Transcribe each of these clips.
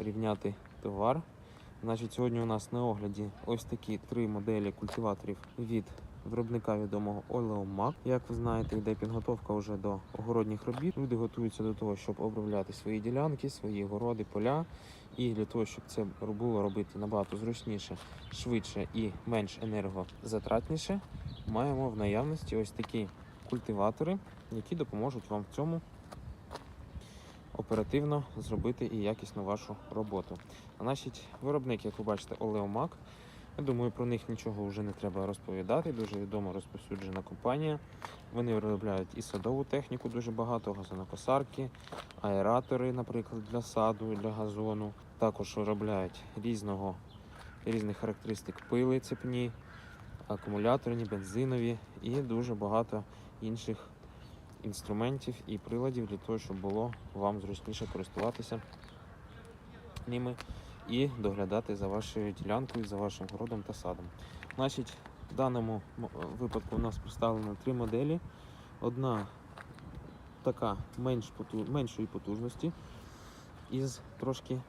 порівняти товар. Значить, сьогодні у нас на огляді ось такі три моделі культиваторів від виробника відомого Oleomac. Як ви знаєте, йде підготовка вже до огородніх робіт. Люди готуються до того, щоб обробляти свої ділянки, свої городи, поля. І для того, щоб це було робити набагато зручніше, швидше і менш енергозатратніше, маємо в наявності ось такі культиватори, які допоможуть вам в цьому оперативно зробити і якісно вашу роботу. Значить, виробник, як ви бачите, Oleomac. Я думаю, про них нічого вже не треба розповідати. Дуже відома розповсюджена компанія. Вони виробляють і садову техніку дуже багато, газонокосарки, аератори, наприклад, для саду, для газону. Також виробляють різного, різних характеристик пили цепні, акумуляторні, бензинові і дуже багато інших інструментів і приладів для того, щоб було вам зручніше користуватися ними і доглядати за вашою ділянкою, за вашим городом та садом. Значить, в даному випадку у нас представлено три моделі. Одна така менш меншої потужності із трошки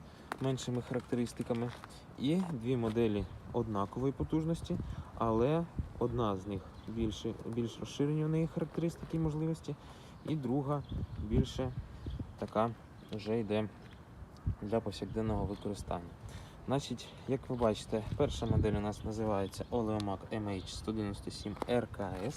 меншими характеристиками. І дві моделі однакової потужності, але одна з них більше, більш розширені в неї характеристики і можливості, і друга більше така вже йде для повсякденного використання. Значить, як ви бачите, перша модель у нас називається Oleomac MH197 RKS.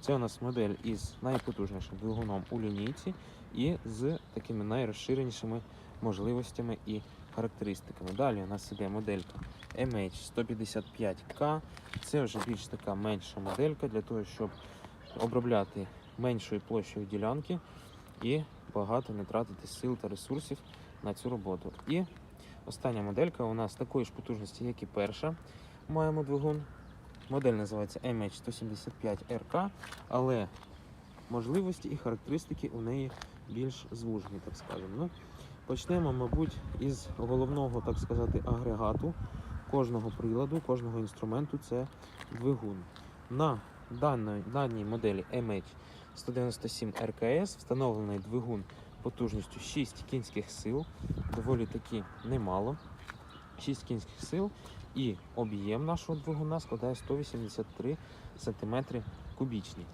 Це у нас модель із найпотужнішим двигуном у лінійці і з такими найрозширенішими можливостями і характеристиками. Далі у нас іде моделька MH155K. Це вже більш така менша моделька для того, щоб обробляти меншою площею ділянки і багато не тратити сил та ресурсів на цю роботу. І остання моделька у нас такої ж потужності, як і перша. Маємо двигун. Модель називається MH175RK, але можливості і характеристики у неї більш звужені, так скажемо. Ну, почнемо, мабуть, із головного, так сказати, агрегату кожного приладу, кожного інструменту це двигун. На даної, даній моделі MH197 RKS встановлений двигун потужністю 6 кінських сил, доволі таки немало. 6 кінських сил і об'єм нашого двигуна складає 183 см кубічні.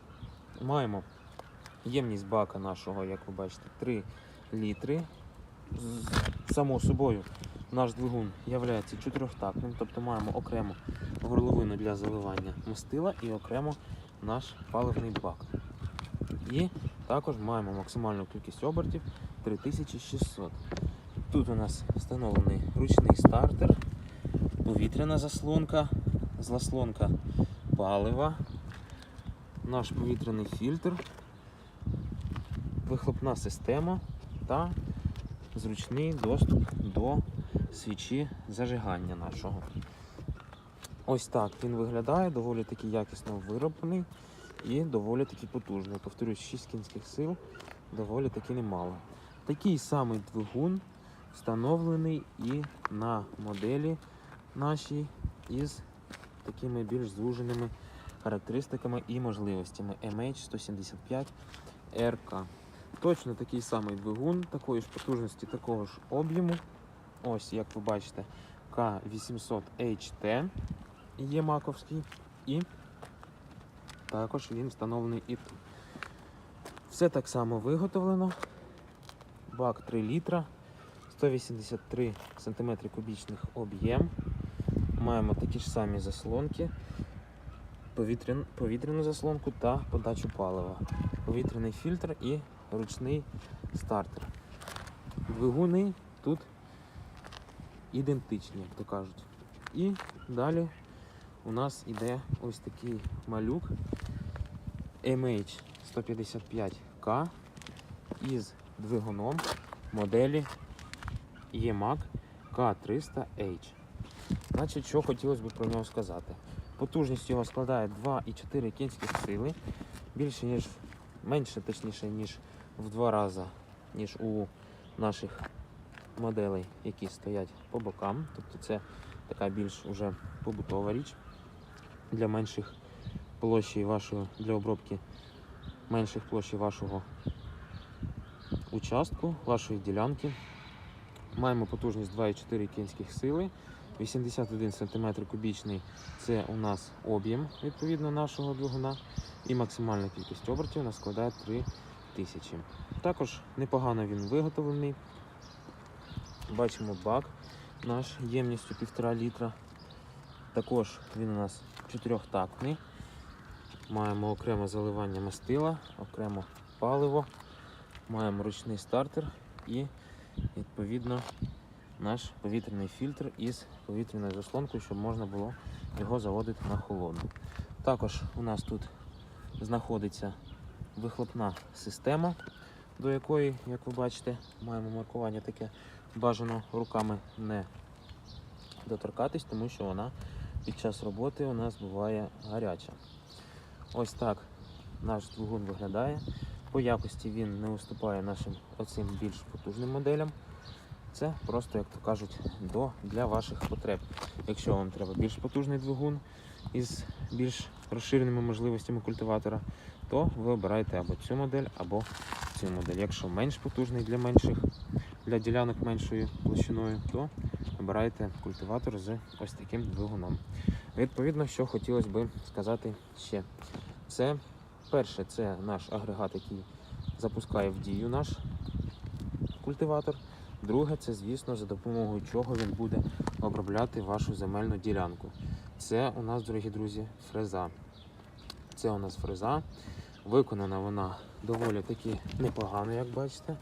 Маємо ємність бака нашого, як ви бачите, 3 літри. Само собою наш двигун є чотирьохтактним, тобто маємо окремо горловину для заливання мастила і окремо наш паливний бак. І також маємо максимальну кількість обертів 3600. Тут у нас встановлений ручний стартер, повітряна заслонка, заслонка палива, наш повітряний фільтр, вихлопна система та зручний доступ до свічі зажигання нашого. Ось так він виглядає, доволі таки якісно вироблений і доволі таки потужний. Повторюсь, 6 кінських сил доволі таки немало. Такий самий двигун встановлений і на моделі нашій із такими більш звуженими характеристиками і можливостями MH175 RK. Точно такий самий двигун, такої ж потужності, такого ж об'єму. Ось, як ви бачите, К800HT є маковський. І також він встановлений і тут. Все так само виготовлено. Бак 3 літра, 183 см кубічних об'єм. Маємо такі ж самі заслонки, повітрян- повітряну заслонку та подачу палива, повітряний фільтр і ручний стартер. Двигуни тут ідентичні, як то кажуть. І далі у нас іде ось такий малюк MH155K із двигуном моделі EMAG K300H. Значить, що хотілося б про нього сказати. Потужність його складає 2,4 кінських сили, більше ніж менше, точніше, ніж в два рази, ніж у наших моделей, які стоять по бокам. Тобто це така більш уже побутова річ для менших площі вашої для обробки менших площі вашого участку, вашої ділянки. Маємо потужність 2,4 кінських сили, 81 см кубічний це у нас об'єм відповідно нашого двигуна. І максимальна кількість обертів у нас складає 3000. Також непогано він виготовлений. Бачимо бак наш ємністю 1,5 літра. Також він у нас чотирьохтактний. Маємо окреме заливання мастила, окремо паливо, маємо ручний стартер і відповідно наш повітряний фільтр із повітряною заслонкою, щоб можна було його заводити на холодну. Також у нас тут знаходиться вихлопна система, до якої, як ви бачите, маємо маркування таке бажано руками не доторкатись, тому що вона під час роботи у нас буває гаряча. Ось так наш двигун виглядає. По якості він не уступає нашим оцим більш потужним моделям. Це просто, як то кажуть, до для ваших потреб. Якщо вам треба більш потужний двигун із більш розширеними можливостями культиватора, то ви обираєте або цю модель, або цю модель. Якщо менш потужний для менших, для ділянок меншою площиною, то обирайте культиватор з ось таким двигуном. Відповідно, що хотілося би сказати ще. Це перше, це наш агрегат, який запускає в дію наш культиватор. Друге, це, звісно, за допомогою чого він буде обробляти вашу земельну ділянку. Це у нас, дорогі друзі, фреза. Це у нас фреза. Виконана вона доволі таки непогано, як бачите.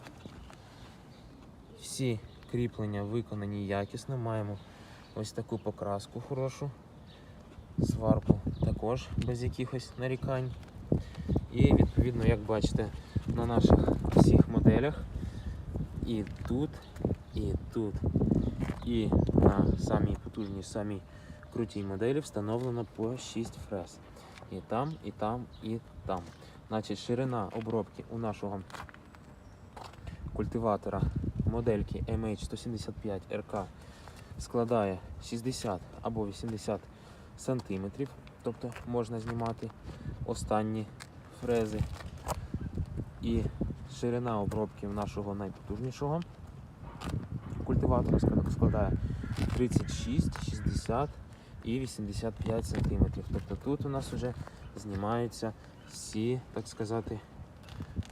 Всі кріплення виконані якісно. Маємо ось таку покраску хорошу. Сварку також без якихось нарікань. І відповідно, як бачите, на наших всіх моделях і тут, і тут, і на самій потужній, самій крутій моделі встановлено по 6 фрез. І там, і там, і там. Значить, ширина обробки у нашого культиватора модельки MH175 RK складає 60 або 80 сантиметрів, тобто можна знімати останні фрези. І ширина обробки нашого найпотужнішого культиватора складає 36, 60 і 85 сантиметрів. Тобто тут у нас вже знімаються всі, так сказати,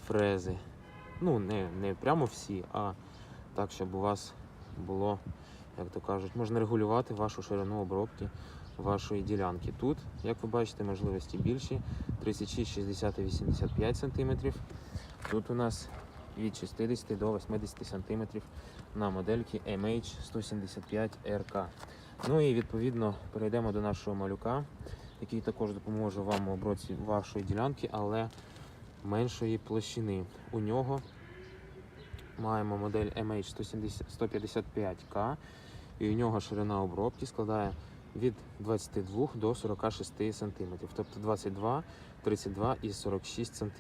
фрези. Ну, не, не прямо всі, а так, щоб у вас було, як то кажуть, можна регулювати вашу ширину обробки вашої ділянки. Тут, як ви бачите, можливості більші 36, 60 і 85 сантиметрів. Тут у нас від 60 до 80 сантиметрів на модельки MH175RK. Ну і відповідно перейдемо до нашого малюка, який також допоможе вам у обробці вашої ділянки, але меншої площини. У нього маємо модель MH155K, і у нього ширина обробки складає від 22 до 46 см, тобто 22, 32 і 46 см.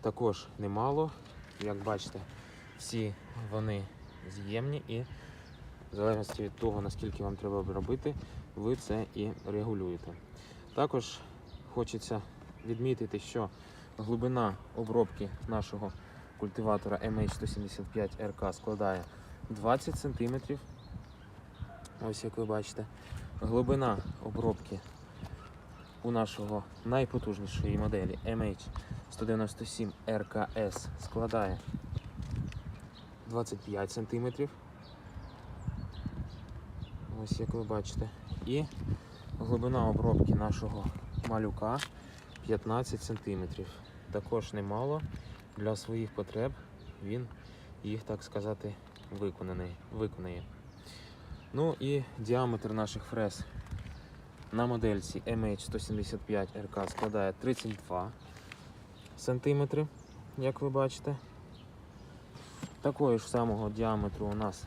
Також немало, як бачите, всі вони з'ємні і в залежності від того, наскільки вам треба обробити, ви це і регулюєте. Також хочеться відмітити, що глибина обробки нашого культиватора MH175RK складає 20 см. Ось як ви бачите. Глибина обробки у нашого найпотужнішої моделі MH197 RKS складає 25 см. Ось як ви бачите. І глибина обробки нашого малюка 15 см. Також немало. Для своїх потреб він їх, так сказати, виконаний, виконає. Ну і діаметр наших фрез на модельці MH175RK складає 32 см, як ви бачите. Такого ж самого діаметру у нас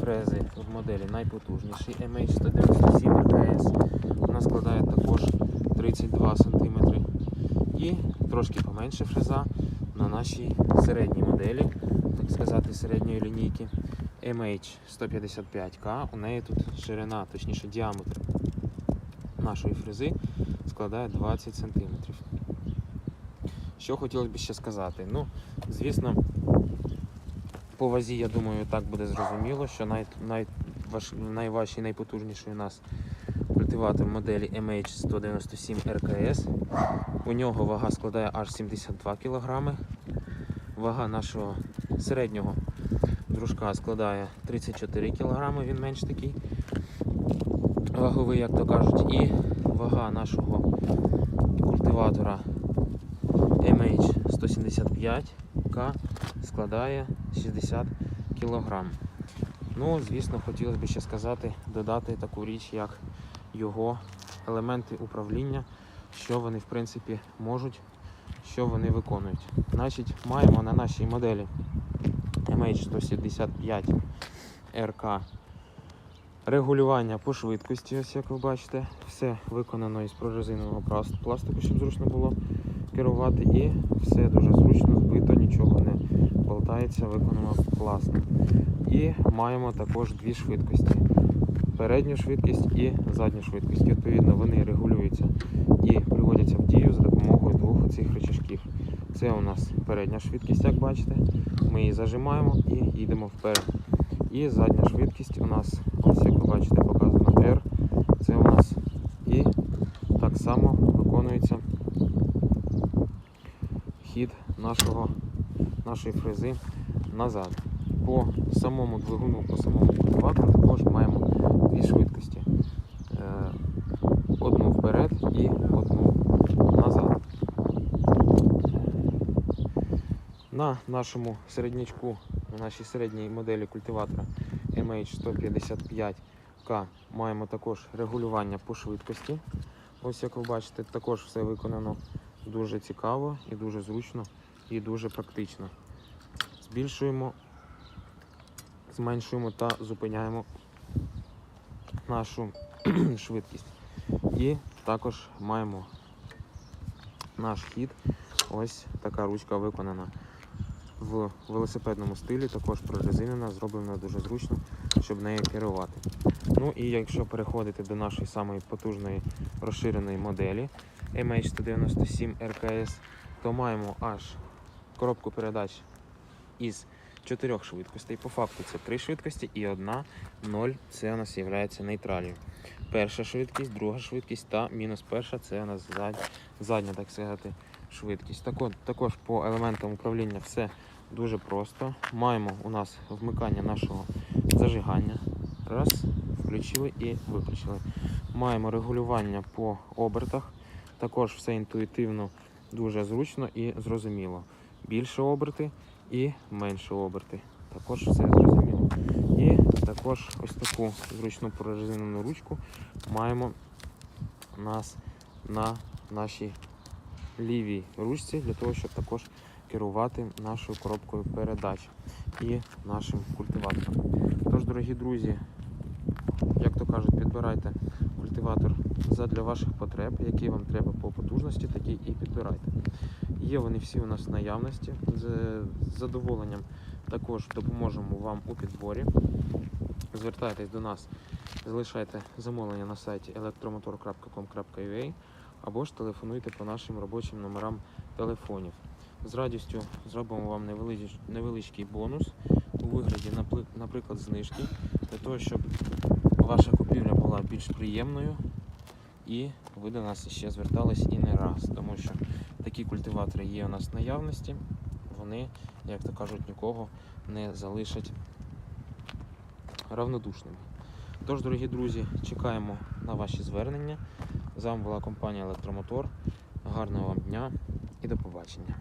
фрези в моделі найпотужніший MH197 RKS. Вона складає також 32 см. І трошки поменше фреза на нашій середній моделі, так сказати, середньої лінійки. MH155K, у неї тут ширина, точніше діаметр нашої фрези складає 20 см. Що хотілося б ще сказати? Ну, звісно, по вазі, я думаю, так буде зрозуміло, що най, най, важ, найважчий, найпотужніший у нас культиватор моделі MH197 RKS. У нього вага складає аж 72 кг. Вага нашого середнього дружка складає 34 кг, він менш такий ваговий, як то кажуть. І вага нашого культиватора MH175К складає 60 кг. Ну, звісно, хотілося б ще сказати, додати таку річ, як його елементи управління, що вони в принципі можуть, що вони виконують. Значить, маємо на нашій моделі MH175 RK регулювання по швидкості, ось як ви бачите, все виконано із прорезиненого пласт- пластику, щоб зручно було керувати, і все дуже зручно, збито, нічого не болтається, виконано класно. І маємо також дві швидкості. Передню швидкість і задню швидкість. Відповідно, вони регулюються і приводяться в дію за допомогою двох оцих рычажків. Це у нас передня швидкість, як бачите. Ми її зажимаємо і йдемо вперед. І задня швидкість у нас, ось як ви бачите, показано R. Це у нас і так само виконується хід нашого, нашої фрези назад. По самому двигуну, по самому культиватору також маємо дві швидкості. Е, Одну вперед і одну назад. На нашому середнячку, на нашій середній моделі культиватора MH155K маємо також регулювання по швидкості. Ось як ви бачите, також все виконано дуже цікаво і дуже зручно і дуже практично. Збільшуємо, зменшуємо та зупиняємо нашу швидкість. І також маємо наш хід. Ось така ручка виконана в велосипедному стилі, також прорезинена, зроблена дуже зручно, щоб нею керувати. Ну і якщо переходити до нашої самої потужної розширеної моделі MH197 RKS, то маємо аж коробку передач із чотирьох швидкостей. По факту це три швидкості і одна 0 це у нас є нейтралію. Перша швидкість, друга швидкість та мінус перша це у нас зад- задня, так сказати, швидкість. Так от, також по елементам управління все дуже просто. Маємо у нас вмикання нашого зажигання. Раз, включили і виключили. Маємо регулювання по обертах. Також все інтуїтивно, дуже зручно і зрозуміло. Більше оберти і менше оберти. Також все зрозуміло. І також ось таку зручну прорезинену ручку маємо у нас на нашій лівій ручці для того, щоб також керувати нашою коробкою передач і нашим культиватором. Тож, дорогі друзі, як то кажуть, підбирайте культиватор задля ваших потреб, який вам треба по потужності, такий і підбирайте. Є вони всі у нас в наявності. З задоволенням також допоможемо вам у підборі. Звертайтесь до нас, залишайте замовлення на сайті electromotor.com.ua або ж телефонуйте по нашим робочим номерам телефонів. З радістю зробимо вам невеличкий бонус у вигляді, наприклад, знижки, для того, щоб ваша купівля була більш приємною і ви до нас ще звертались і не раз, тому що такі культиватори є у нас в наявності. Вони, як то кажуть, нікого не залишать равнодушними. Тож, дорогі друзі, чекаємо на ваші звернення. З вами була компанія Електромотор. Гарного вам дня і до побачення.